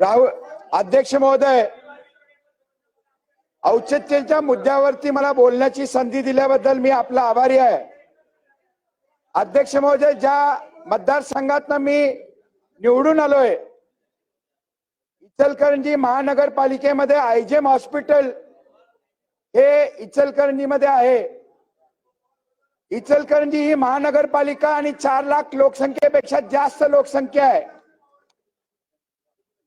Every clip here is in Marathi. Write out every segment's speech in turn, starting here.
राहुल अध्यक्ष महोदय औचित्याच्या मुद्द्यावरती मला बोलण्याची संधी दिल्याबद्दल मी आपला आभारी आहे. अध्यक्ष महोदय ज्या मतदारसंघात मी निवडून आलोय इचलकरंजी महानगरपालिकेमध्ये आयजेम हॉस्पिटल हे इचलकरंजीमध्ये आहे. इचलकरंजी ही महानगरपालिका आणि चार लाख लोकसंख्येपेक्षा जास्त लोकसंख्या आहे.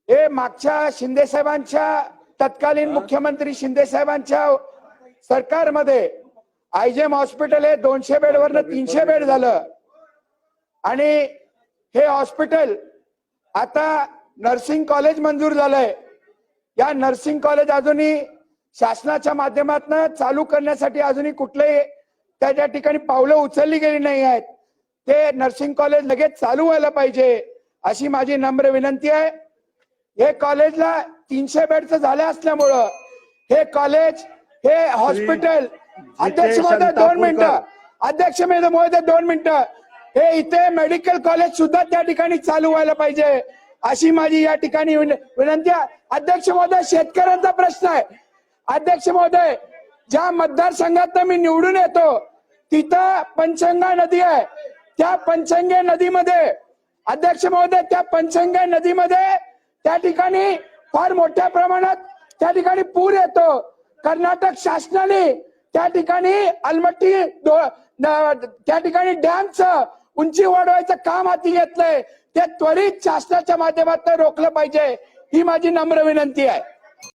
हे मागच्या शिंदे साहेबांच्या तत्कालीन मुख्यमंत्री शिंदे साहेबांच्या सरकारमध्ये आयजेम हॉस्पिटल हे दोनशे बेडवरनं तीनशे बेड झालं. आणि हे हॉस्पिटल आता नर्सिंग कॉलेज मंजूर झालंय. या नर्सिंग कॉलेज अजूनही शासनाच्या माध्यमातून चालू करण्यासाठी अजूनही कुठलेही त्या त्या ठिकाणी पावलं उचलली गेली नाही आहेत. ते नर्सिंग कॉलेज लगेच चालू व्हायला पाहिजे अशी माझी नम्र विनंती आहे. हे कॉलेजला तीनशे बेडचं झालं असल्यामुळं हे कॉलेज हे हॉस्पिटल अध्यक्ष महोदय दोन मिनिटं. अध्यक्ष महोदय दोन मिनिटं. हे इथे मेडिकल कॉलेज सुद्धा त्या ठिकाणी चालू व्हायला पाहिजे अशी माझी या ठिकाणी विन- विनंती आहे. अध्यक्ष महोदय शेतकऱ्यांचा प्रश्न आहे. अध्यक्ष महोदय ज्या मतदारसंघात मी निवडून येतो तिथं पंचगंगा नदी आहे. त्या पंचगंगा नदीमध्ये अध्यक्ष महोदय त्या पंचगंगा नदीमध्ये त्या ठिकाणी फार मोठ्या प्रमाणात त्या ठिकाणी पूर येतो. कर्नाटक शासनाने त्या ठिकाणी अलमट्टी त्या ठिकाणी डॅमचं उंची वाढवायचं काम हाती घेतलंय. ते त्वरित शासनाच्या माध्यमातून रोखलं पाहिजे. ही माझी नम्र विनंती आहे.